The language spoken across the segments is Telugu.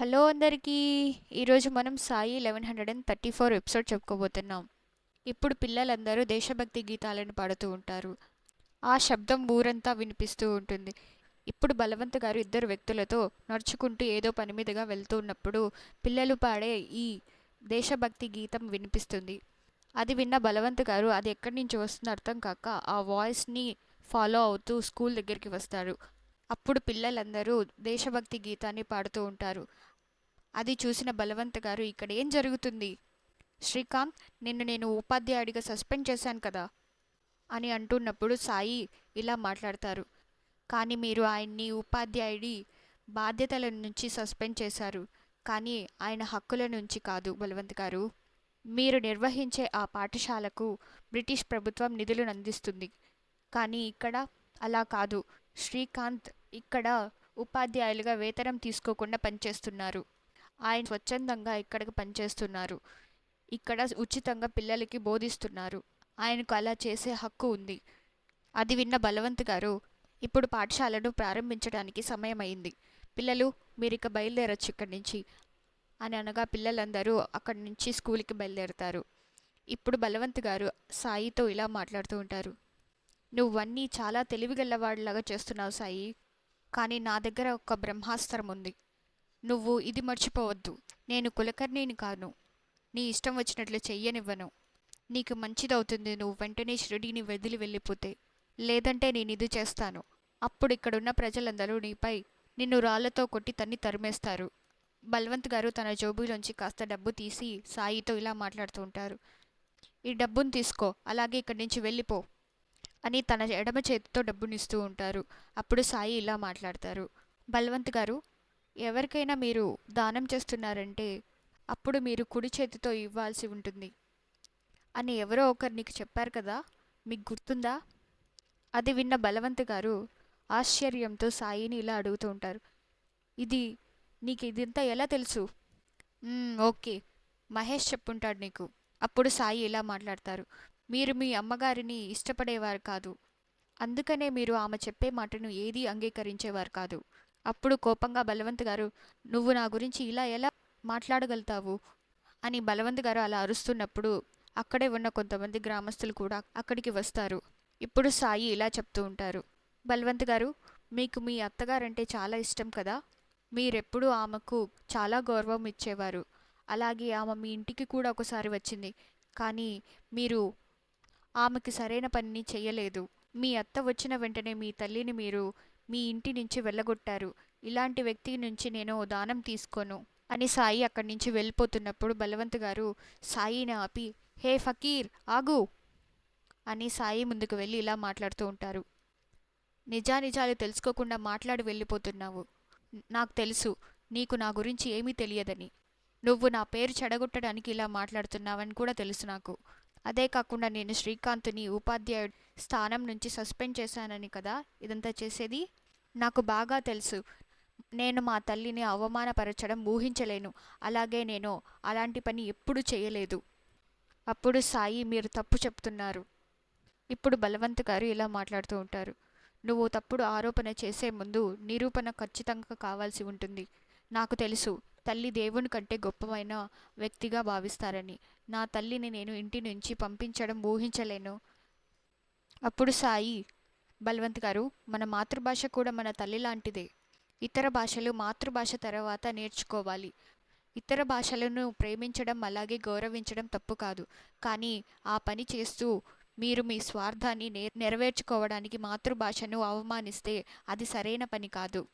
హలో అందరికీ. ఈరోజు మనం Sai eleven hundred and thirty four episode చెప్పుకోబోతున్నాం. ఇప్పుడు పిల్లలందరూ దేశభక్తి గీతాలను పాడుతూ ఉంటారు. ఆ శబ్దం ఊరంతా వినిపిస్తూ ఉంటుంది. ఇప్పుడు బలవంత్ గారు ఇద్దరు వ్యక్తులతో నడుచుకుంటూ ఏదో పని మీదుగా వెళ్తూ ఉన్నప్పుడు పిల్లలు పాడే ఈ దేశభక్తి గీతం వినిపిస్తుంది. అది విన్న బలవంత్ గారు అది ఎక్కడి నుంచి వస్తుందో అర్థం కాక ఆ వాయిస్ని ఫాలో అవుతూ స్కూల్ దగ్గరికి వస్తారు. అప్పుడు పిల్లలందరూ దేశభక్తి గీతాన్ని పాడుతూ ఉంటారు. అది చూసిన బలవంత్ గారు ఇక్కడ ఏం జరుగుతుంది? శ్రీకాంత్ నిన్ను నేను ఉపాధ్యాయుడిగా సస్పెండ్ చేశాను కదా అని అంటున్నప్పుడు సాయి ఇలా మాట్లాడతారు. కానీ మీరు ఆయన్ని ఉపాధ్యాయుడి బాధ్యతల నుంచి సస్పెండ్ చేశారు. కానీ ఆయన హక్కుల నుంచి కాదు బలవంత్ గారు. మీరు నిర్వహించే ఆ పాఠశాలకు బ్రిటిష్ ప్రభుత్వం నిధులను అందిస్తుంది. కానీ ఇక్కడ అలా కాదు. శ్రీకాంత్ ఇక్కడ ఉపాధ్యాయులుగా వేతనం తీసుకోకుండా పనిచేస్తున్నారు. ఆయన స్వచ్ఛందంగా ఇక్కడికి పనిచేస్తున్నారు. ఇక్కడ ఉచితంగా పిల్లలకి బోధిస్తున్నారు. ఆయనకు అలా చేసే హక్కు ఉంది. అది విన్న బలవంత్ గారు ఇప్పుడు పాఠశాలను ప్రారంభించడానికి సమయం అయింది పిల్లలు మీరు ఇక బయలుదేరచ్చు ఇక్కడి నుంచి అని అనగా పిల్లలందరూ అక్కడి నుంచి స్కూల్కి బయలుదేరుతారు. ఇప్పుడు బలవంత్ గారు సాయితో ఇలా మాట్లాడుతూ ఉంటారు. నువ్వన్నీ చాలా తెలివిగలవాడిలాగా చేస్తున్నావు సాయి. కానీ నా దగ్గర ఒక బ్రహ్మాస్త్రం ఉంది. నువ్వు ఇది మర్చిపోవద్దు. నేను కులకర్ణిని కాను. నీ ఇష్టం వచ్చినట్లు చెయ్యనివ్వను. నీకు మంచిదవుతుంది నువ్వు వెంటనే షిరిడీని వదిలి వెళ్ళిపోతే. లేదంటే నేను ఇది చేస్తాను. అప్పుడు ఇక్కడున్న ప్రజలందరూ నీపై నిన్ను రాళ్ళతో కొట్టి తన్ని తరిమేస్తారు. బల్వంత్ గారు తన జోబులోంచి కాస్త డబ్బు తీసి సాయితో ఇలా మాట్లాడుతూ ఉంటారు. ఈ డబ్బును తీసుకో అలాగే ఇక్కడి నుంచి వెళ్ళిపో. అని తన ఎడమ చేతితో డబ్బునిస్తూ ఉంటారు. అప్పుడు సాయి ఇలా మాట్లాడతారు. బల్వంత్ గారు ఎవరికైనా మీరు దానం చేస్తున్నారంటే అప్పుడు మీరు కుడి చేతితో ఇవ్వాల్సి ఉంటుంది. అని ఎవరో ఒకరు నీకు చెప్పారు కదా మీకు గుర్తుందా? అది విన్న బలవంత్ గారు ఆశ్చర్యంతో సాయిని ఇలా అడుగుతూ ఉంటారు. ఇది నీకు ఇదంతా ఎలా తెలుసు? ఓకే మహేష్ చెప్పుంటాడు నీకు. అప్పుడు సాయి ఇలా మాట్లాడతారు. మీరు మీ అమ్మగారిని ఇష్టపడేవారు కాదు. అందుకనే మీరు ఆమె చెప్పే మాటను ఏదీ అంగీకరించేవారు కాదు. అప్పుడు కోపంగా బలవంత్ గారు నువ్వు నా గురించి ఇలా ఎలా మాట్లాడగలుగుతావు? అని బలవంత్ గారు అలా అరుస్తున్నప్పుడు అక్కడే ఉన్న కొంతమంది గ్రామస్తులు కూడా అక్కడికి వస్తారు. ఇప్పుడు సాయి ఇలా చెప్తూ ఉంటారు. బలవంత్ గారు మీకు మీ అత్తగారంటే చాలా ఇష్టం కదా? మీరెప్పుడూ ఆమెకు చాలా గౌరవం ఇచ్చేవారు. అలాగే ఆమె మీ ఇంటికి కూడా ఒకసారి వచ్చింది. కానీ మీరు ఆమెకి సరైన పనిని చెయ్యలేదు. మీ అత్త వచ్చిన వెంటనే మీ తల్లిని మీరు మీ ఇంటి నుంచి వెళ్ళగొట్టారు. ఇలాంటి వ్యక్తి నుంచి నేను దానం తీసుకోను అని సాయి అక్కడి నుంచి వెళ్ళిపోతున్నప్పుడు బలవంత్ గారు సాయిని ఆపి హే ఫకీర్ ఆగు అని సాయి ముందుకు వెళ్ళి ఇలా మాట్లాడుతూ ఉంటారు. నిజానిజాలు తెలుసుకోకుండా మాట్లాడి వెళ్ళిపోతున్నావు. నాకు తెలుసు నీకు నా గురించి ఏమీ తెలియదని. నువ్వు నా పేరు చెడగొట్టడానికి ఇలా మాట్లాడుతున్నావని కూడా తెలుసు నాకు. అదే కాకుండా నేను శ్రీకాంత్ని ఉపాధ్యాయుడి స్థానం నుంచి సస్పెండ్ చేశానని కదా ఇదంతా చేసేది? నాకు బాగా తెలుసు. నేను మా తల్లిని అవమానపరచడం ఊహించలేను. అలాగే నేను అలాంటి పని ఎప్పుడూ చేయలేదు. అప్పుడు సాయి మీరు తప్పు చెప్తున్నారు. ఇప్పుడు బలవంత్ గారు ఇలా మాట్లాడుతూ ఉంటారు. నువ్వు తప్పుడు ఆరోపణ చేసే ముందు నిరూపణ ఖచ్చితంగా కావాల్సి ఉంటుంది. నాకు తెలుసు. తల్లి దేవుని కంటే గొప్పమైన వ్యక్తిగా భావిస్తారని. నా తల్లిని నేను ఇంటి నుంచి పంపించడం ఊహించలేను. అప్పుడు సాయి బల్వంత్ గారు మన మాతృభాష కూడా మన తల్లి లాంటిదే. ఇతర భాషలు మాతృభాష తర్వాత నేర్చుకోవాలి. ఇతర భాషలను ప్రేమించడం అలాగే గౌరవించడం తప్పు కాదు. కానీ ఆ పని చేస్తూ మీరు మీ స్వార్థాన్ని నె నెరవేర్చుకోవడానికి మాతృభాషను అవమానిస్తే అది సరైన పని కాదు.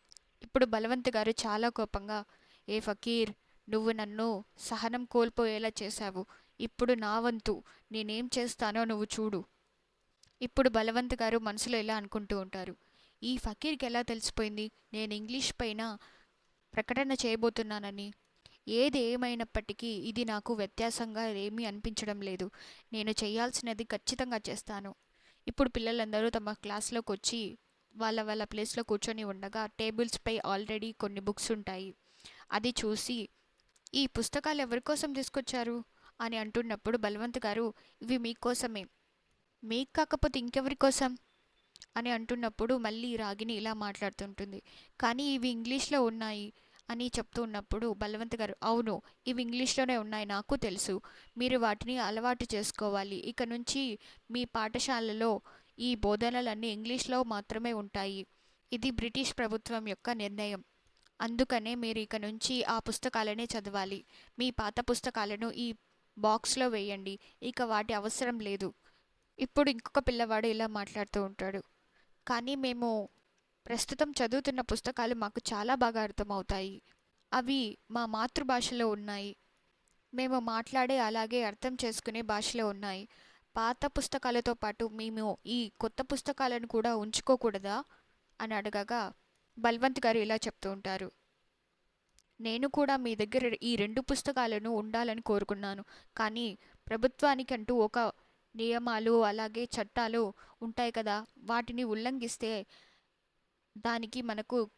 ఇప్పుడు బలవంత్ గారు చాలా కోపంగా ఏ ఫకీర్ నువ్వు నన్ను సహనం కోల్పోయేలా చేశావు. ఇప్పుడు నా వంతు. నేనేం చేస్తానో నువ్వు చూడు ఇప్పుడు బలవంత్ గారు మనసులో ఇలా అనుకుంటూ ఉంటారు. ఈ ఫకీర్కి ఎలా తెలిసిపోయింది? నేను ఇంగ్లీష్ పైన ప్రకటన చేయబోతున్నానని. ఏది ఏమైనప్పటికీ ఇది నాకు వ్యత్యాసంగా ఏమీ అనిపించడం లేదు. నేను చేయాల్సినది ఖచ్చితంగా చేస్తాను. ఇప్పుడు పిల్లలందరూ తమ క్లాస్లోకి వచ్చి వాళ్ళ వాళ్ళ ప్లేస్లో కూర్చొని ఉండగా టేబుల్స్పై ఆల్రెడీ కొన్ని బుక్స్ ఉంటాయి. అది చూసి ఈ పుస్తకాలు ఎవరి కోసం తీసుకొచ్చారు? అని అంటున్నప్పుడు బలవంత్ గారు ఇవి మీకోసమే మీకు కాకపోతే ఇంకెవరి కోసం? అని అంటున్నప్పుడు మళ్ళీ రాగిని ఇలా మాట్లాడుతుంటుంది కానీ ఇవి ఇంగ్లీష్లో ఉన్నాయి అని చెప్తూ ఉన్నప్పుడు బలవంత్ గారు అవును ఇవి ఇంగ్లీష్లోనే ఉన్నాయి నాకు తెలుసు. మీరు వాటిని అలవాటు చేసుకోవాలి. ఇక నుంచి మీ పాఠశాలలో ఈ బోధనలన్నీ ఇంగ్లీష్లో మాత్రమే ఉంటాయి. ఇది బ్రిటిష్ ప్రభుత్వం యొక్క నిర్ణయం. అందుకనే మీరు ఇక నుంచి ఆ పుస్తకాలనే చదవాలి. మీ పాత పుస్తకాలను ఈ బాక్స్లో వేయండి. ఇక వాటి అవసరం లేదు. ఇప్పుడు ఇంకొక పిల్లవాడు ఇలా మాట్లాడుతూ ఉంటాడు. కానీ మేము ప్రస్తుతం చదువుతున్న పుస్తకాలు మాకు చాలా బాగా అర్థమవుతాయి. అవి మా మాతృభాషలో ఉన్నాయి. మేము మాట్లాడే అలాగే అర్థం చేసుకునే భాషలో ఉన్నాయి. పాత పుస్తకాలతో పాటు మేము ఈ కొత్త పుస్తకాలను కూడా ఉంచుకోకూడదా? అని అడగగా బల్వంత్ గారు ఇలా చెప్తూ ఉంటారు. నేను కూడా మీ దగ్గర ఈ రెండు పుస్తకాలను ఉండాలని కోరుకున్నాను. కానీ ప్రభుత్వానికంటూ ఒక నియమాలు అలాగే చట్టాలు ఉంటాయి కదా. వాటిని ఉల్లంఘిస్తే దానికి మనకు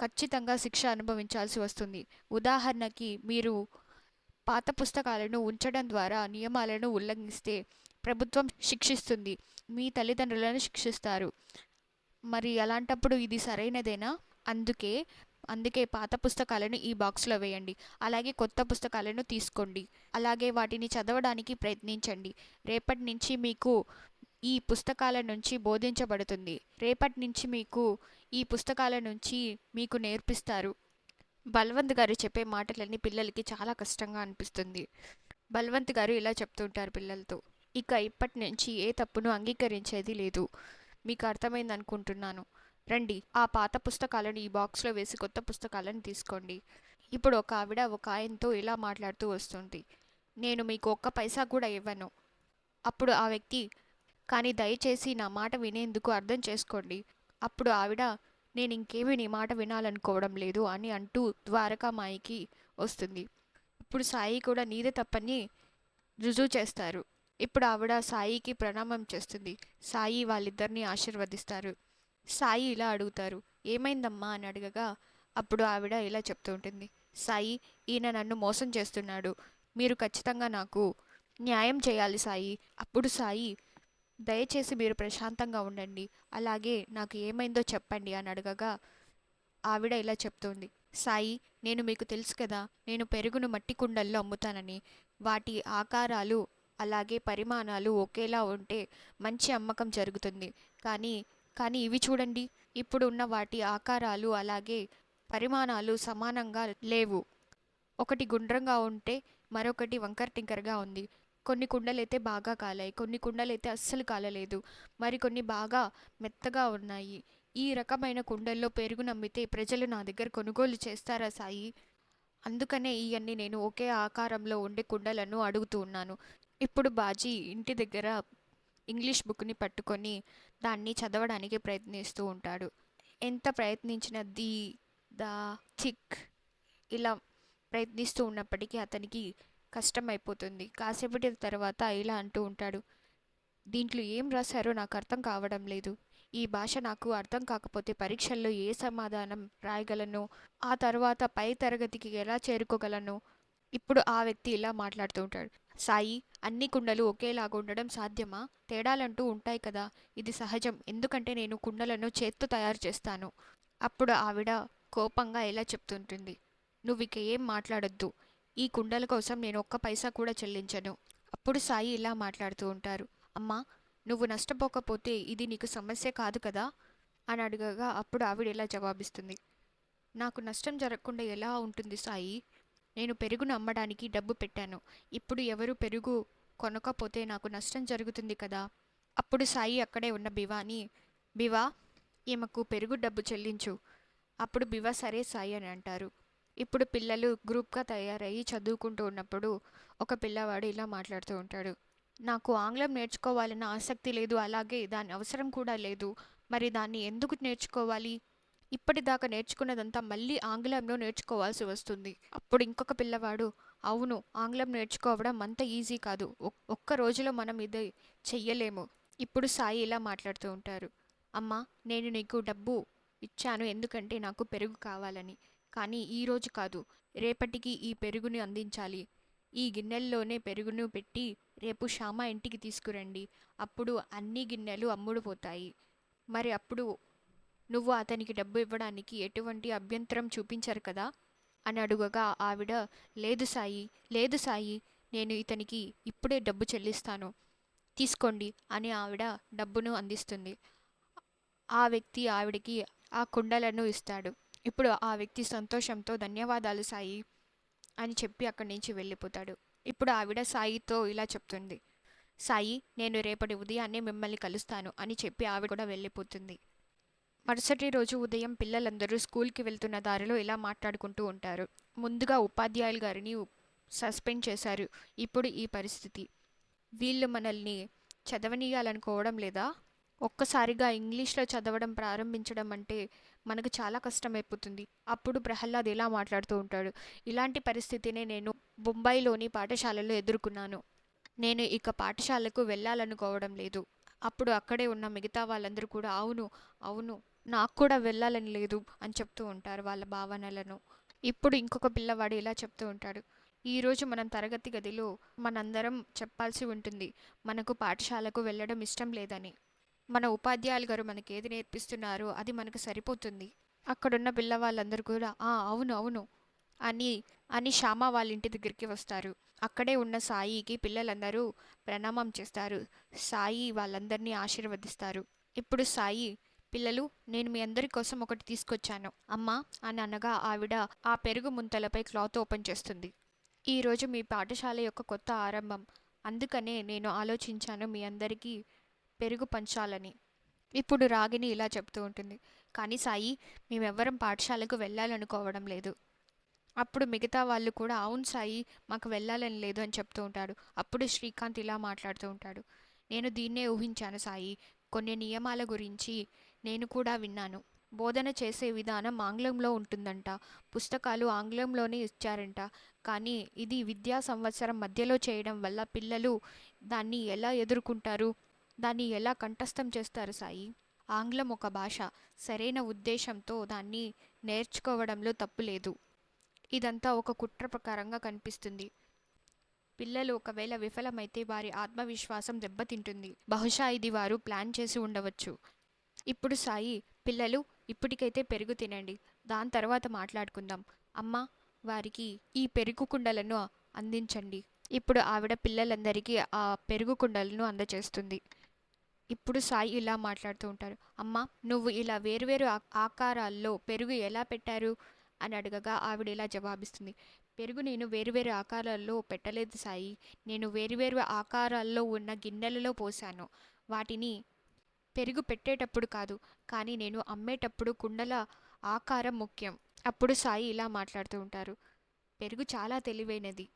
ఖచ్చితంగా శిక్ష అనుభవించాల్సి వస్తుంది. ఉదాహరణకి మీరు పాత పుస్తకాలను ఉంచడం ద్వారా నియమాలను ఉల్లంఘిస్తే ప్రభుత్వం శిక్షిస్తుంది. మీ తల్లిదండ్రులను శిక్షిస్తారు. మరి అలాంటప్పుడు ఇది సరైనదేనా? అందుకే అందుకే పాత పుస్తకాలను ఈ బాక్స్లో వేయండి. అలాగే కొత్త పుస్తకాలను తీసుకోండి. అలాగే వాటిని చదవడానికి ప్రయత్నించండి. రేపటి నుంచి మీకు ఈ పుస్తకాల నుంచి బోధించబడుతుంది. రేపటి నుంచి మీకు ఈ పుస్తకాల నుంచి మీకు నేర్పిస్తారు. బల్వంత్ గారు చెప్పే మాటలన్నీ పిల్లలకి చాలా కష్టంగా అనిపిస్తుంది. బల్వంత్ గారు ఇలా చెప్తుంటారు పిల్లలతో. ఇక ఇప్పటి నుంచి ఏ తప్పును అంగీకరించేది లేదు. మీకు అర్థమైంది అనుకుంటున్నాను రండి ఆ పాత పుస్తకాలను ఈ బాక్స్లో వేసి కొత్త పుస్తకాలను తీసుకోండి. ఇప్పుడు ఒక ఆవిడ ఒక ఆయనతో ఇలా మాట్లాడుతూ వస్తుంది. నేను మీకు ఒక్క పైసా కూడా ఇవ్వను. అప్పుడు ఆ వ్యక్తి కానీ దయచేసి నా మాట వినేందుకు అర్థం చేసుకోండి. అప్పుడు ఆవిడ నేను ఇంకేమీ నీ మాట వినాలనుకోవడం లేదు అని అంటూ ద్వారకామాయికి వస్తుంది. ఇప్పుడు సాయి కూడా నీదే తప్పని రుజువు చేస్తారు. ఇప్పుడు ఆవిడ సాయికి ప్రణామం చేస్తుంది. సాయి వాళ్ళిద్దరిని ఆశీర్వదిస్తారు. సాయి ఇలా అడుగుతారు ఏమైందమ్మా? అని అడగగా అప్పుడు ఆవిడ ఇలా చెప్తూ ఉంటుంది సాయి ఈయన నన్ను మోసం చేస్తున్నాడు మీరు ఖచ్చితంగా నాకు న్యాయం చేయాలి సాయి అప్పుడు సాయి దయచేసి మీరు ప్రశాంతంగా ఉండండి అలాగే నాకు ఏమైందో చెప్పండి అని అడగగా ఆవిడ ఇలా చెప్తుంది సాయి నేను మీకు తెలుసు కదా నేను పెరుగును మట్టి కుండల్లో అమ్ముతానని వాటి ఆకారాలు అలాగే పరిమాణాలు ఒకేలా ఉంటే మంచి అమ్మకం జరుగుతుంది కానీ కానీ ఇవి చూడండి ఇప్పుడు ఉన్న వాటి ఆకారాలు అలాగే పరిమాణాలు సమానంగా లేవు. ఒకటి గుండ్రంగా ఉంటే మరొకటి వంకర టింకరగా ఉంది. కొన్ని కుండలైతే బాగా కాలాయి కొన్ని కుండలైతే అస్సలు కాలలేదు. మరికొన్ని బాగా మెత్తగా ఉన్నాయి. ఈ రకమైన కుండల్లో పెరుగు నమ్మితే ప్రజలు నా దగ్గర కొనుగోలు చేస్తారా సాయి? అందుకనే ఇవన్నీ నేను ఒకే ఆకారంలో ఉండే కుండలను అడుగుతూ ఉన్నాను. ఇప్పుడు బాజీ ఇంటి దగ్గర ఇంగ్లీష్ బుక్ని పట్టుకొని దాన్ని చదవడానికి ప్రయత్నిస్తూ ఉంటాడు. ఎంత ప్రయత్నించిన ది ద థిక్ ఇలా ప్రయత్నిస్తూ ఉన్నప్పటికీ అతనికి కష్టమైపోతుంది. కాసేపటి తర్వాత ఇలా అంటూ ఉంటాడు. దీంట్లో ఏం రాశారో నాకు అర్థం కావడం లేదు. ఈ భాష నాకు అర్థం కాకపోతే పరీక్షల్లో ఏ సమాధానం రాయగలను? ఆ తర్వాత పై తరగతికి ఎలా చేరుకోగలను? ఇప్పుడు ఆ వ్యక్తి ఇలా మాట్లాడుతూ ఉంటాడు. సాయి అన్ని కుండలు ఒకేలాగా ఉండడం సాధ్యమా? తేడాలంటూ ఉంటాయి కదా ఇది సహజం. ఎందుకంటే నేను కుండలను చేత్తో తయారు చేస్తాను. అప్పుడు ఆవిడ కోపంగా ఇలా చెప్తుంటుంది. నువ్వు ఇక ఏం మాట్లాడొద్దు. ఈ కుండల కోసం నేను ఒక్క పైసా కూడా చెల్లించను. అప్పుడు సాయి ఇలా మాట్లాడుతూ ఉంటారు. అమ్మా నువ్వు నష్టపోకపోతే ఇది నీకు సమస్య కాదు కదా? అని అడగగా అప్పుడు ఆవిడ ఇలా జవాబిస్తుంది. నాకు నష్టం జరగకుండా ఎలా ఉంటుంది సాయి? నేను పెరుగును అమ్మడానికి డబ్బు పెట్టాను. ఇప్పుడు ఎవరు పెరుగు కొనకపోతే నాకు నష్టం జరుగుతుంది కదా? అప్పుడు సాయి అక్కడే ఉన్న బివాని బివా ఈమెకు పెరుగు డబ్బు చెల్లించు. అప్పుడు బివా సరే సాయి అని అంటారు. ఇప్పుడు పిల్లలు గ్రూప్గా తయారయ్యి చదువుకుంటూ ఉన్నప్పుడు ఒక పిల్లవాడు ఇలా మాట్లాడుతూ ఉంటాడు. నాకు ఆంగ్లం నేర్చుకోవాలన్న ఆసక్తి లేదు అలాగే దాని అవసరం కూడా లేదు. మరి దాన్ని ఎందుకు నేర్చుకోవాలి? ఇప్పటిదాకా నేర్చుకున్నదంతా మళ్ళీ ఆంగ్లంలో నేర్చుకోవాల్సి వస్తుంది. అప్పుడు ఇంకొక పిల్లవాడు అవును ఆంగ్లం నేర్చుకోవడం అంత ఈజీ కాదు. ఒక్క రోజులో మనం ఇది చెయ్యలేము. ఇప్పుడు సాయి ఇలా మాట్లాడుతూ ఉంటారు. అమ్మా నేను నీకు డబ్బు ఇచ్చాను ఎందుకంటే నాకు పెరుగు కావాలని. కానీ ఈరోజు కాదు. రేపటికి ఈ పెరుగుని అందించాలి. ఈ గిన్నెల్లోనే పెరుగును పెట్టి రేపు శ్యామ ఇంటికి తీసుకురండి. అప్పుడు అన్ని గిన్నెలు అమ్ముడుపోతాయి. మరి అప్పుడు నువ్వు అతనికి డబ్బు ఇవ్వడానికి ఎటువంటి అభ్యంతరం చూపించరు కదా? అని అడుగగా ఆవిడ లేదు సాయి లేదు సాయి నేను ఇతనికి ఇప్పుడే డబ్బు చెల్లిస్తాను. తీసుకోండి అని ఆవిడ డబ్బును అందిస్తుంది. ఆ వ్యక్తి ఆవిడకి ఆ కుండలను ఇస్తాడు. ఇప్పుడు ఆ వ్యక్తి సంతోషంతో ధన్యవాదాలు సాయి అని చెప్పి అక్కడి నుంచి వెళ్ళిపోతాడు. ఇప్పుడు ఆవిడ సాయితో ఇలా చెప్తుంది. సాయి నేను రేపటి ఉదయాన్నే మిమ్మల్ని కలుస్తాను అని చెప్పి ఆవిడ కూడా వెళ్ళిపోతుంది. మరుసటి రోజు ఉదయం పిల్లలందరూ స్కూల్కి వెళ్తున్న దారిలో ఇలా మాట్లాడుకుంటూ ఉంటారు. ముందుగా ఉపాధ్యాయులు గారిని సస్పెండ్ చేశారు. ఇప్పుడు ఈ పరిస్థితి. వీళ్ళు మనల్ని చదవనీయాలనుకోవడం లేదా? ఒక్కసారిగా ఇంగ్లీష్లో చదవడం ప్రారంభించడం అంటే మనకు చాలా కష్టమైపోతుంది. అప్పుడు ప్రహ్లాద్ ఇలా మాట్లాడుతూ ఉంటాడు. ఇలాంటి పరిస్థితినే నేను బొంబాయిలోని పాఠశాలలో ఎదుర్కొన్నాను. నేను ఇక పాఠశాలకు వెళ్ళాలనుకోవడం లేదు. అప్పుడు అక్కడే ఉన్న మిగతా వాళ్ళందరూ కూడా అవును అవును నాకు కూడా వెళ్ళాలని లేదు అని చెప్తూ ఉంటారు వాళ్ళ భావనలను. ఇప్పుడు ఇంకొక పిల్లవాడు ఇలా చెప్తూ ఉంటాడు. ఈరోజు మనం తరగతి గదిలో మనందరం చెప్పాల్సి ఉంటుంది. మనకు పాఠశాలకు వెళ్ళడం ఇష్టం లేదని. మన ఉపాధ్యాయులు గారు మనకి ఏది నేర్పిస్తున్నారో అది మనకు సరిపోతుంది. అక్కడున్న పిల్లవాళ్ళందరూ కూడా ఆ అవును అవును అని అని శ్యామ వాళ్ళ ఇంటి దగ్గరికి వస్తారు. అక్కడే ఉన్న సాయికి పిల్లలందరూ ప్రణామం చేస్తారు. సాయి వాళ్ళందరినీ ఆశీర్వదిస్తారు. ఇప్పుడు సాయి పిల్లలు నేను మీ అందరి కోసం ఒకటి తీసుకొచ్చాను. అమ్మా అని అనగా ఆవిడ ఆ పెరుగు ముంతలపై క్లాత్ ఓపెన్ చేస్తుంది. ఈరోజు మీ పాఠశాల యొక్క కొత్త ఆరంభం. అందుకనే నేను ఆలోచించాను మీ అందరికీ పెరుగు పంచాలని. ఇప్పుడు రాగిని ఇలా చెప్తూ ఉంటుంది. కానీ సాయి మేమెవ్వరం పాఠశాలకు వెళ్ళాలనుకోవడం లేదు. అప్పుడు మిగతా వాళ్ళు కూడా అవును సాయి మాకు వెళ్ళాలని లేదు అని చెప్తూ ఉంటాడు. అప్పుడు శ్రీకాంత్ ఇలా మాట్లాడుతూ ఉంటాడు. నేను దీన్నే ఊహించాను సాయి. కొన్ని నియమాల గురించి నేను కూడా విన్నాను. బోధన చేసే విధానం ఆంగ్లంలో ఉంటుందంట. పుస్తకాలు ఆంగ్లంలోనే ఇచ్చారంట. కానీ ఇది విద్యా సంవత్సరం మధ్యలో చేయడం వల్ల పిల్లలు దాన్ని ఎలా ఎదుర్కొంటారు? దాన్ని ఎలా కంఠస్థం చేస్తారు సాయి? ఆంగ్లం ఒక భాష. సరైన ఉద్దేశంతో దాన్ని నేర్చుకోవడంలో తప్పు లేదు. ఇదంతా ఒక కుట్ర ప్రకారంగా కనిపిస్తుంది. పిల్లలు ఒకవేళ విఫలమైతే వారి ఆత్మవిశ్వాసం దెబ్బతింటుంది. బహుశా ఇది వారు ప్లాన్ చేసి ఉండవచ్చు. ఇప్పుడు సాయి పిల్లలు ఇప్పటికైతే పెరుగు తినండి. దాని తర్వాత మాట్లాడుకుందాం. అమ్మ వారికి ఈ పెరుగు కుండలను అందించండి. ఇప్పుడు ఆవిడ పిల్లలందరికీ ఆ పెరుగు కుండలను అందజేస్తుంది ఇప్పుడు సాయి ఇలా మాట్లాడుతూ ఉంటారు. అమ్మ నువ్వు ఇలా వేరువేరు ఆకారాల్లో పెరుగు ఎలా పెట్టారు? అని అడగగా ఆవిడ ఇలా జవాబిస్తుంది. పెరుగు నేను వేరువేరు ఆకారాల్లో పెట్టలేదు సాయి. నేను వేరువేరు ఆకారాల్లో ఉన్న గిన్నెలలో పోసాను. వాటిని పెరుగు పెట్టేటప్పుడు కాదు. కానీ నేను అమ్మేటప్పుడు కుండల ఆకారం ముఖ్యం. అప్పుడు సాయి ఇలా మాట్లాడుతూ ఉంటారు. పెరుగు చాలా తెలివైనది.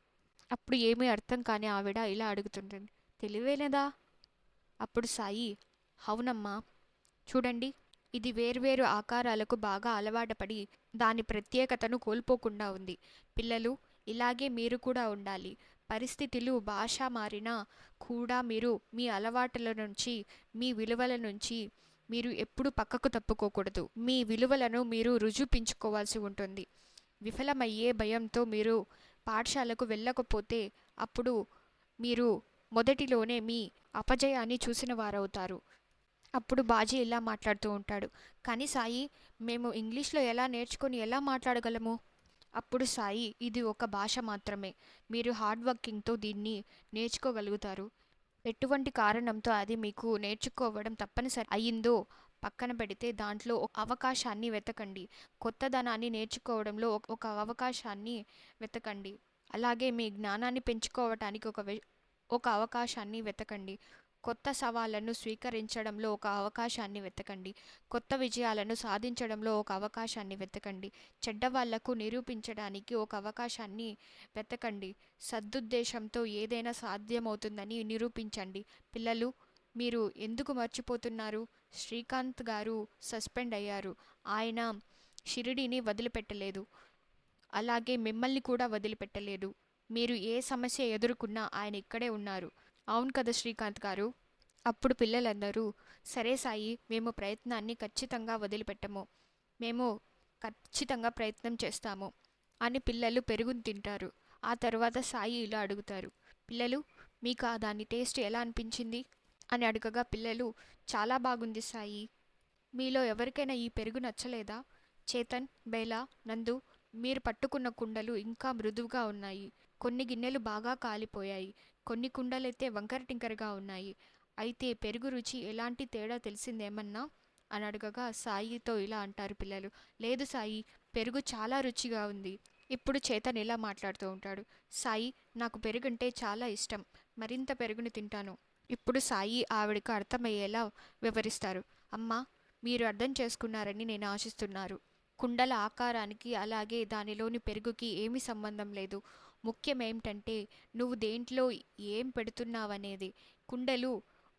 అప్పుడు ఏమీ అర్థం కాని ఆవిడ ఇలా అడుగుతుంటుంది. తెలివైనదా? అప్పుడు సాయి అవునమ్మా. చూడండి ఇది వేర్వేరు ఆకారాలకు బాగా అలవాటపడి దాని ప్రత్యేకతను కోల్పోకుండా ఉంది. పిల్లలు ఇలాగే మీరు కూడా ఉండాలి. పరిస్థితులు భాష మారినా కూడా మీరు మీ అలవాట్ల నుంచి మీ విలువల నుంచి మీరు ఎప్పుడు పక్కకు తప్పుకోకూడదు. మీ విలువలను మీరు రుజుపించుకోవాల్సి ఉంటుంది. విఫలమయ్యే భయంతో మీరు పాఠశాలకు వెళ్ళకపోతే అప్పుడు మీరు మొదటిలోనే మీ అపజయాన్ని చూసిన వారవుతారు. అప్పుడు బాజీ ఇలా మాట్లాడుతూ ఉంటాడు? కానీ సాయి మేము ఇంగ్లీష్లో ఎలా నేర్చుకొని ఎలా మాట్లాడగలము? అప్పుడు సాయి ఇది ఒక భాష మాత్రమే. మీరు హార్డ్ వర్కింగ్తో దీన్ని నేర్చుకోగలుగుతారు. ఎటువంటి కారణంతో అది మీకు నేర్చుకోవడం తప్పనిసరి అయ్యిందో పక్కన పెడితే దాంట్లో ఒక అవకాశాన్ని వెతకండి. కొత్తదనాన్ని నేర్చుకోవడంలో ఒక- ఒక అవకాశాన్ని వెతకండి. అలాగే మీ జ్ఞానాన్ని పెంచుకోవటానికి ఒక వె- ఒక అవకాశాన్ని వెతకండి. కొత్త సవాళ్ళను స్వీకరించడంలో ఒక అవకాశాన్ని వెతకండి. కొత్త విజయాలను సాధించడంలో ఒక అవకాశాన్ని వెతకండి. చెడ్డవాళ్ళకు నిరూపించడానికి ఒక అవకాశాన్ని వెతకండి. సద్దుద్దేశంతో ఏదైనా సాధ్యమవుతుందని నిరూపించండి. పిల్లలు మీరు ఎందుకు మర్చిపోతున్నారు? శ్రీకాంత్ గారు సస్పెండ్ అయ్యారు. ఆయన షిరిడీని వదిలిపెట్టలేదు. అలాగే మిమ్మల్ని కూడా వదిలిపెట్టలేదు. మీరు ఏ సమస్య ఎదుర్కొన్నా ఆయన ఇక్కడే ఉన్నారు. అవును కదా శ్రీకాంత్ గారు. అప్పుడు పిల్లలందరూ సరే సాయి మేము ప్రయత్నాన్ని ఖచ్చితంగా వదిలిపెట్టము. మేము ఖచ్చితంగా ప్రయత్నం చేస్తాము అని పిల్లలు పెరుగుని తింటారు. ఆ తర్వాత సాయి ఇలా అడుగుతారు. పిల్లలు మీకు ఆ దాని టేస్ట్ ఎలా అనిపించింది? అని అడగగా పిల్లలు చాలా బాగుంది సాయి. మీలో ఎవరికైనా ఈ పెరుగు నచ్చలేదా? చేతన్ బేలా నందు మీరు పట్టుకున్న కుండలు ఇంకా మృదువుగా ఉన్నాయి. కొన్ని గిన్నెలు బాగా కాలిపోయాయి. కొన్ని కుండలైతే వంకర టింకరగా ఉన్నాయి. అయితే పెరుగు రుచి ఎలాంటి తేడా తెలిసిందేమన్నా? అని అడగగా సాయితో ఇలా అంటారు పిల్లలు. లేదు సాయి పెరుగు చాలా రుచిగా ఉంది. ఇప్పుడు చేతన్ ఇలా మాట్లాడుతూ ఉంటాడు? సాయి నాకు పెరుగంటే చాలా ఇష్టం. మరింత పెరుగుని తింటాను. ఇప్పుడు సాయి ఆవిడకు అర్థమయ్యేలా వివరిస్తారు. అమ్మా మీరు అర్థం చేసుకున్నారని నేను ఆశిస్తున్నారు. కుండల ఆకారానికి అలాగే దానిలోని పెరుగుకి ఏమీ సంబంధం లేదు. ముఖ్యం ఏమిటంటే నువ్వు దేంట్లో ఏం పెడుతున్నావనేది. కుండలు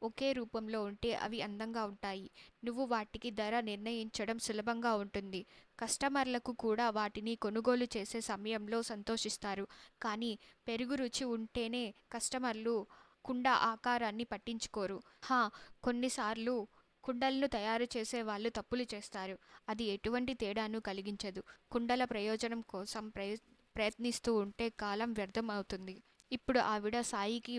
ఒకే రూపంలో ఉంటే అవి అందంగా ఉంటాయి. నువ్వు వాటికి ధర నిర్ణయించడం సులభంగా ఉంటుంది. కస్టమర్లకు కూడా వాటిని కొనుగోలు చేసే సమయంలో సంతోషిస్తారు. కానీ పెరుగు రుచి ఉంటేనే కస్టమర్లు కుండ ఆకారాన్ని పట్టించుకోరు. హా కొన్నిసార్లు కుండలను తయారు చేసే వాళ్ళు తప్పులు చేస్తారు. అది ఎటువంటి తేడాను కలిగించదు. కుండల ప్రయోజనం కోసం ప్రయ ప్రయత్నిస్తూ ఉంటే కాలం వ్యర్థం అవుతుంది ఇప్పుడు ఆవిడ సాయికి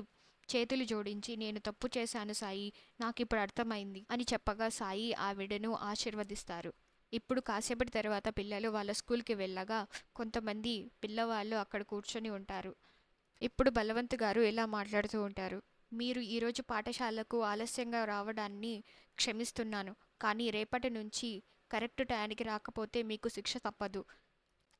చేతులు జోడించి నేను తప్పు చేశాను సాయి నాకు ఇప్పుడు అర్థమైంది అని చెప్పగా సాయి ఆవిడను ఆశీర్వదిస్తారు. ఇప్పుడు కాసేపటి తర్వాత పిల్లలు వాళ్ళ స్కూల్కి వెళ్ళగా కొంతమంది పిల్లవాళ్ళు అక్కడ కూర్చొని ఉంటారు. ఇప్పుడు బలవంత్ గారు ఇలా మాట్లాడుతూ ఉంటారు. మీరు ఈరోజు పాఠశాలకు ఆలస్యంగా రావడాన్ని క్షమిస్తున్నాను కానీ రేపటి నుంచి కరెక్ట్ టయానికి రాకపోతే మీకు శిక్ష తప్పదు.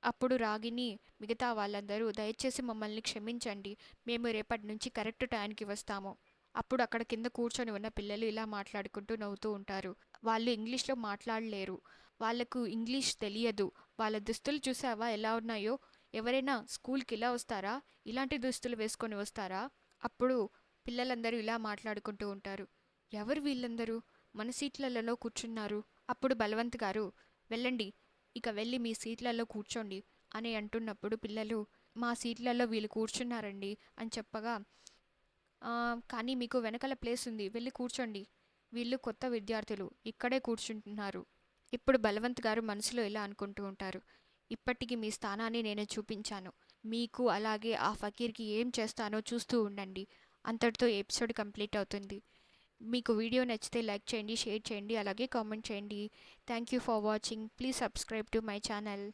అప్పుడు రాగిని మిగతా వాళ్ళందరూ దయచేసి మమ్మల్ని క్షమించండి. మేము రేపటి నుంచి కరెక్ట్ టైంకి వస్తాము. అప్పుడు అక్కడ కింద కూర్చొని ఉన్న పిల్లలు ఇలా మాట్లాడుకుంటూ నవ్వుతూ ఉంటారు. వాళ్ళు ఇంగ్లీష్లో మాట్లాడలేరు. వాళ్ళకు ఇంగ్లీష్ తెలియదు. వాళ్ళ దుస్తులు చూసావా? ఎలా ఉన్నాయో? ఎవరైనా స్కూల్కి ఇలా వస్తారా? ఇలాంటి దుస్తులు వేసుకొని వస్తారా? అప్పుడు పిల్లలందరూ ఇలా మాట్లాడుకుంటూ ఉంటారు. ఎవరు వీళ్ళందరూ? మన సీట్లలో కూర్చున్నారు. అప్పుడు బలవంత్ గారు వెళ్ళండి. ఇక వెళ్ళి మీ సీట్లలో కూర్చోండి అని అంటున్నప్పుడు పిల్లలు మా సీట్లలో వీళ్ళు కూర్చున్నారండి అని చెప్పగా కానీ మీకు వెనకాల ప్లేస్ ఉంది వెళ్ళి కూర్చోండి. వీళ్ళు కొత్త విద్యార్థులు ఇక్కడే కూర్చుంటున్నారు. ఇప్పుడు బలవంత్ గారు మనసులో ఇలా అనుకుంటూ ఉంటారు. ఇప్పటికి మీ స్థానాన్ని నేను చూపించాను. మీకు అలాగే ఆ ఫకీర్కి ఏం చేస్తానో చూస్తూ ఉండండి. అంతటితో ఎపిసోడ్ కంప్లీట్ అవుతుంది. మీకు వీడియో నచ్చితే లైక్ చేయండి షేర్ చేయండి అలాగే కామెంట్ చేయండి. Thank you for watching please subscribe to my channel